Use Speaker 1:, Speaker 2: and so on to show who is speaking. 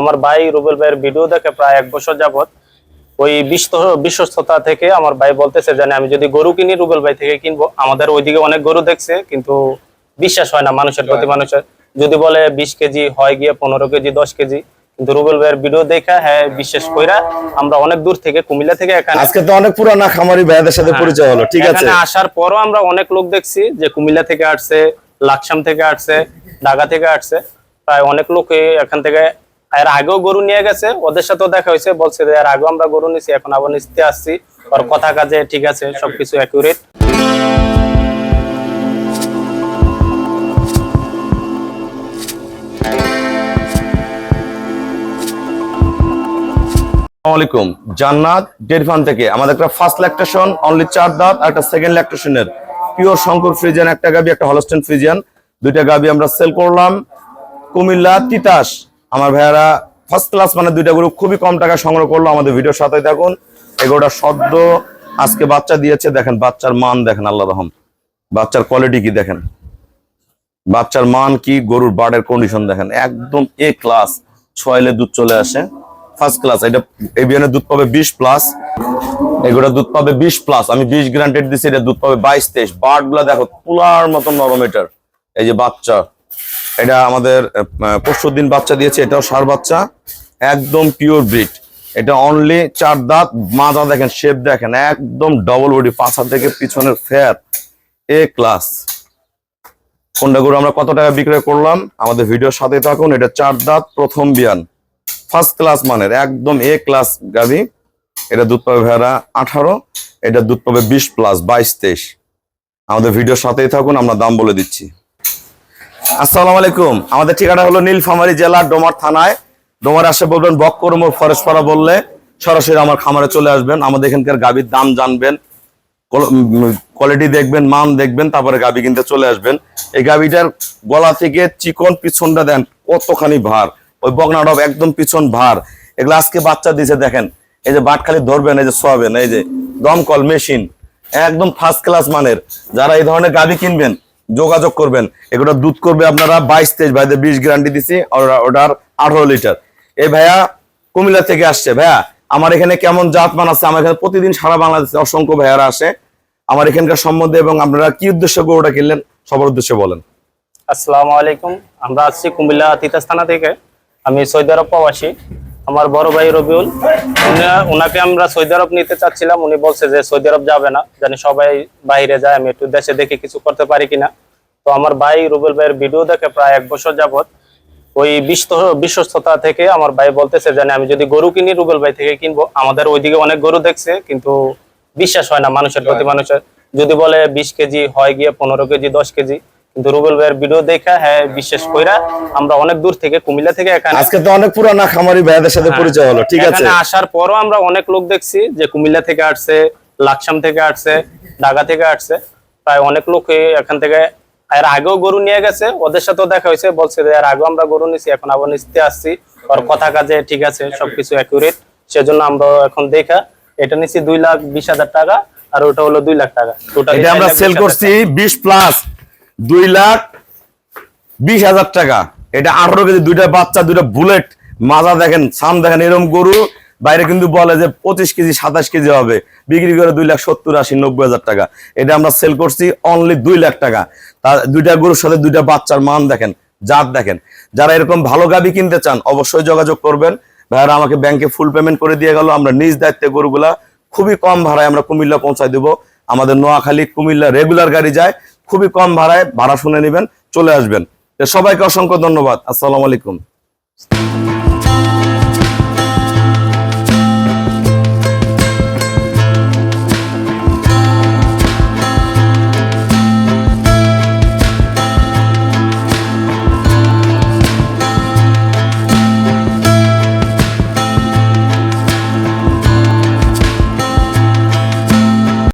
Speaker 1: আমার ভাই রুবেল ভাইয়ের ভিডিও দেখে প্রায় এক বছর যাবত ওই বিশ্বস্ততা থেকে আমার ভাই বলতেছে জানে আমি যদি গরু কিনি রুবেল ভাই থেকে কিনবো। আমাদের ওইদিকে অনেক গরু দেখছে কিন্তু বিশ্বাস হয় না মানুষের প্রতি মানুষের। যদি বলে বিশ কেজি হয় গিয়ে পনেরো কেজি দশ কেজি কিন্তু রুবেল ভাইয়ের ভিডিও দেখা হ্যাঁ বিশ্বাস কইরা আমরা অনেক দূর থেকে কুমিল্লা থেকে এখানে
Speaker 2: আজকে তো অনেক পুরানা খামারি ভাইয়াদের সাথে
Speaker 1: হ্যাঁ,
Speaker 2: পরিচয় হলো ঠিক আছে?
Speaker 1: এখানে আসার পরও আমরা অনেক লোক দেখছি যে কুমিল্লা থেকে আসছে লাকসাম থেকে আসছে ঢাকা থেকে আসছে। প্রায় অনেক লোক এখান থেকে এর আগেও গরু নিয়ে গেছে, ওদের সাথেও দেখা হয়েছে, বলছে যে এর আগেও আমরা গরু নিছি এখন আবার নিতে আসছি। ওর কথা কাজে ঠিক আছে, সবকিছু অ্যাকুরেট
Speaker 2: জান্নাত থেকে আমাদের একটা ফার্স্ট অনলি একটা সেকেন্ড পিওর শঙ্কর একটা গাবি, একটা দুইটা গাবি আমরা সেল করলাম। কুমিল্লা তিতাস। আমার ভাইয়ারা ফার্স্ট ক্লাস মানে দুইটা গরু খুবই কম টাকা সংগ্রহ করল আমাদের ভিডিওর সাথে থাকুন এগুলোটা সদ্য আজকে বাচ্চা দিয়েছে, দেখেন বাচ্চার মান দেখেন আল্লাহ রহম। বাচ্চার কোয়ালিটি কি দেখেন? বাচ্চার মান কি, গরুর বার্ডের কন্ডিশন দেখেন। একদম এ ক্লাস ছয়লে দুধ চলে আসে। ফার্স্ট ক্লাস এটা এবিএনের দুধ পাবে বিশ প্লাস এগুলো দুধ পাবে বিশ প্লাস আমি বিশ গ্রান্টেড দিছি, এটা দুধ পাবে বাইশ, তেইশ। বার্ডগুলা দেখো, তুলার মতন নরম এটার। এই যে বাচ্চা এটা আমাদের পরশু দিন বাচ্চা দিয়েছে, এটাও সার বাচ্চা। একদম পিওর ব্রিড এটা অনলি চার দাঁত মাজা দেখেন শেপ দেখেন, একদম ডবল বডি পাছা থেকে পিছনের ফেয়ার এ ক্লাস গরু আমরা কত টাকা বিক্রয় করলাম? আমাদের ভিডিওর সাথে থাকুন, এটা চার দাঁত, প্রথম বিয়ান। ফার্স্ট ক্লাস মানের, একদম এ ক্লাস গাভি। এটা দুধ পাবে ভেড়া আঠারো, এটা দুধ পাবে বিশ প্লাস বাইশ তেইশ। আমাদের ভিডিওর সাথেই থাকুন, আমরা দাম বলে দিচ্ছি। আসসালামু আলাইকুম। আমাদের ঠিকানা হলো নীলফামারী জেলা, ডোমার থানায়। ডোমার আসে বলবেন বক্করমোর ফরেস্টপাড়া বললে সরাসরি আমার খামারে চলে আসবেন। আমাদের এখানকার গাভীর দাম জানবেন কোয়ালিটি দেখবেন, মান দেখবেন, তারপরে গাবি কিনতে চলে আসবেন। এই গাবিটার গলা থেকে চিকন পিছনটা দেন, কতখানি ভার। ওই বগনাডব একদম পিছন ভার। এগুলো আজকে বাচ্চা দিছে, দেখেন। এই যে বাট খালি ধরবেন, এই যে সোয়াবেন, এই যে দমকল মেশিন, একদম ফার্স্ট ক্লাস মানের। যারা এই ধরনের গাবি কিনবেন যোগাযোগ করবেন। এগুলো দুধ করবে আপনারা বাইশ তেইশ, ভাইদের বিশ গ্যারান্টি দিছি ওটার আঠারো লিটার এই ভাইয়া কুমিল্লা থেকে আসছে। ভাইয়া, আমার এখানে কেমন জাত মান আছে? আমার এখানে প্রতিদিন সারা বাংলাদেশে অসংখ্য ভাইয়ারা আসে। আমার এখানকার সম্বন্ধে এবং আপনারা কি উদ্দেশ্য গরুটা কিনলেন, সবার উদ্দেশ্যে বলেন।
Speaker 1: আসসালামু আলাইকুম। আমরা আসছি কুমিল্লা তিতাস থানা থেকে। আমি সৌদি আরব প্রবাসী। আমার বড় ভাই রবিউল উনি- ওনাকে আমরা সৌদি আরব নিতে চাচ্ছিলাম। উনি বলছে যে সৌদি আরব যাবে না জানি সবাই বাইরে যায় আমি একটু দেশে দেখে কিছু করতে পারি কিনা। তো আমার ভাই রুবেল ভাইয়ের ভিডিও দেখে প্রায় এক বছর যাবত ওই বিশ্বস্ত- বিশ্বস্ততা থেকে আমার ভাই বলতেছে জানি আমি যদি গরু কিনি রুবেল ভাই থেকে কিনবো। আমাদের ওইদিকে অনেক গরু দেখছে কিন্তু বিশ্বাস হয় না মানুষের প্রতি মানুষের যদি বলে বিশ কেজি হয় গিয়ে পনেরো কেজি দশ কেজি কিন্তু রুবেল ভাইয়ের ভিডিও দেখা হ্যাঁ বিশ্বাস কইরা আমরা অনেক দূর থেকে কুমিল্লা থেকে এখানে
Speaker 2: আজকে তো অনেক পুরানা খামারি ভাইয়াদের সাথে পরিচয় হলো ঠিক আছে?
Speaker 1: হ্যাঁ। এখানে আসার পরও আমরা অনেক লোক দেখছি যে কুমিল্লা থেকে আসছে লাকসাম থেকে আসছে ঢাকা থেকে আসছে। প্রায় অনেক লোক এখান থেকে এর আগেও গরু নিয়ে গেছে ওদের সাথেও দেখা হয়েছে বলছে যে এর আগেও আমরা গরু নিছি এখন আবার নিতে আসছি। ওর কথা কাজে ঠিক আছে সবকিছু অ্যাকুরেট সেজন্য আমরা এখন দেখা এটা নিছি দুই লাখ বিশ হাজার টাকা আর ওটা হলো দুই লাখ টাকা। টোটাল
Speaker 2: আমরা সেল করছি বিশ প্লাস দুই লাখ বিশ হাজার টাকা। এটা আঠারো কেজি, দুইটা বাচ্চা, দুইটা বুলেট। মাজা দেখেন সাম দেখেন এরকম গরু। বাইরে কিন্তু বলে যে পঁচিশ কেজি, সাতাশ কেজি হবে। বিক্রি করে দুই লাখ সত্তর, আশি, নব্বই হাজার টাকা। এটা আমরা সেল করছি অনলি দুই লাখ টাকা। তার দুইটা গরুর সাথে দুইটা বাচ্চার মান দেখেন, জাত দেখেন। যারা এরকম ভালো গাবি কিনতে চান, অবশ্যই যোগাযোগ করবেন। ভাইয়ারা আমাকে ব্যাংকে ফুল পেমেন্ট করে দিয়ে গেল। আমরা নিজ দায়িত্বে গরুগুলা খুবই কম ভাড়ায় আমরা কুমিল্লা পৌঁছায় দেবো। আমাদের নোয়াখালী, কুমিল্লা রেগুলার গাড়ি যায়। খুবই কম ভাড়ায় ভাড়া শুনে নেবেন চলে আসবেন। সবাইকে অসংখ্য ধন্যবাদ। আসসালামু আলাইকুম।